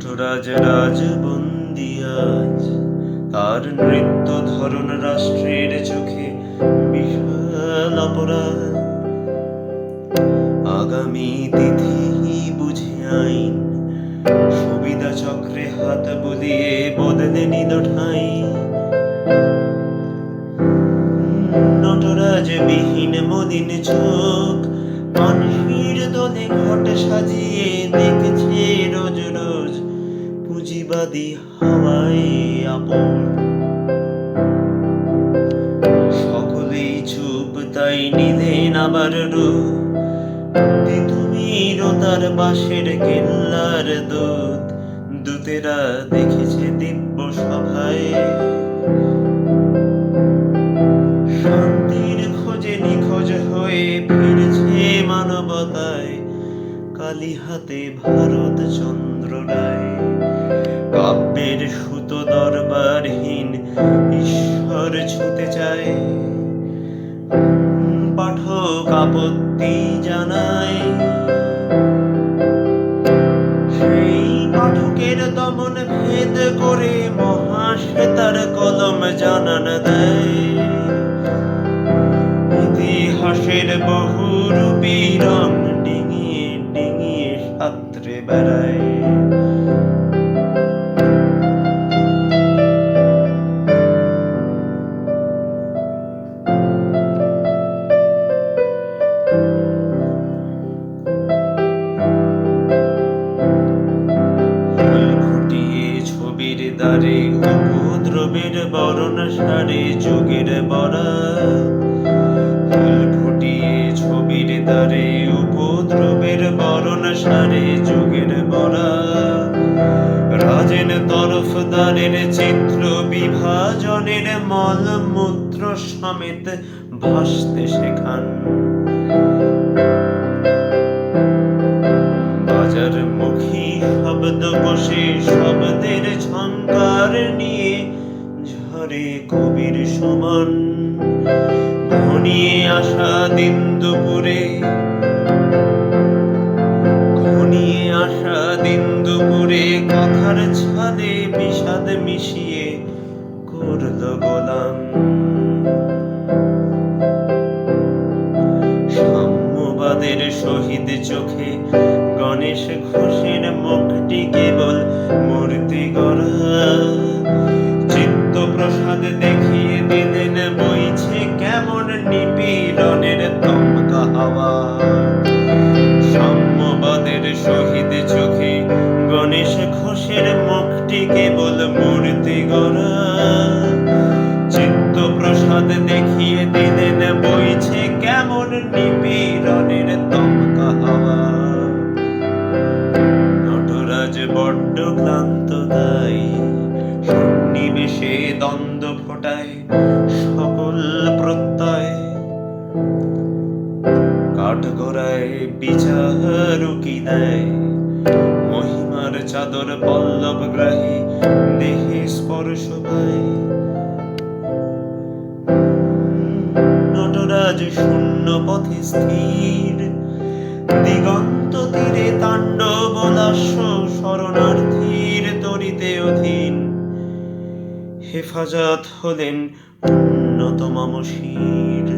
নটরাজ রাজবন্দি আজ, তার নৃত্য ধরন রাষ্ট্রের চোখে বিশাল অপরাধ। আগামী তিথি বুঝে আইন, সুবিধা চক্রে হাত বুলিয়ে বদলে নিল ঠাই। নটরাজ বিহীন মদিন চোখ, মানুষের দলে ঘট সাজিয়ে দেখছে রোজ রোজ পুঁজিবাদী হাওয়ায় আপন। সকলেই চুপ, তাই নিলেন আবার রূপ। তিতুমির তার বাঁশের কেল্লার দূত দূতেরা দেখেছে দিব্য সভায়। শান্তির খোঁজে নিখোঁজ হয়ে ফিরছে মানবতায়। কালী হাতে ভারত চন্দ্র রায় কাব্যের সুতো দরবারহীন ঈশ্বর ছুতে চায়। পাঠক আপত্তি জানায়, সেই পাঠকের দমন ভেদ করে মহাশ্বেতার কলম জানান দেয়। ইতিহাসের বহুরূপী রং ডিঙিয়ে ডিঙিয়ে সাত্রে বেড়ায়। দ্বারে উপদ্রবের বরণ সারে যুগের বরা। ফুল ফুটিয়ে ছবির দ্বারে উপদ্রবের বরণ সারে যুগের বরা। রাজেন তরফদারের চিত্র বিভাজনের মল মূত্র সমেত ভাসতে শেখান। মুখী শব্দ বসে শব্দের ঝঙ্কার নিয়ে ঝরে কবির সমান। ঘনিয়ে আসা দিন দুপুরে, ঘনিয়ে আসা দিন দুপুরে কথার ছাদে বিষাদ মিশিয়ে করল গোলাম। সাম্যবাদের শহীদ চোখে গণেশ ঘোষের মুখটি কেবল মূর্তি গড়া। ক্লান্ত তাই সন্নিবেশে দ্বন্দ্ব ফোটায় সকল প্রত্যয়। কাঠগড়ায় বিচার কি দেয়, মহিমার চাদর পল্লব গ্রাহী দেহে স্পর্শ পায়। নটরাজ শূন্য পথে স্থির, দিগন্ত তীরে তাণ্ডব লাস্য শরণার্থীর তরিতে অধীন। হেফাজত হলেন উন্নত মামশির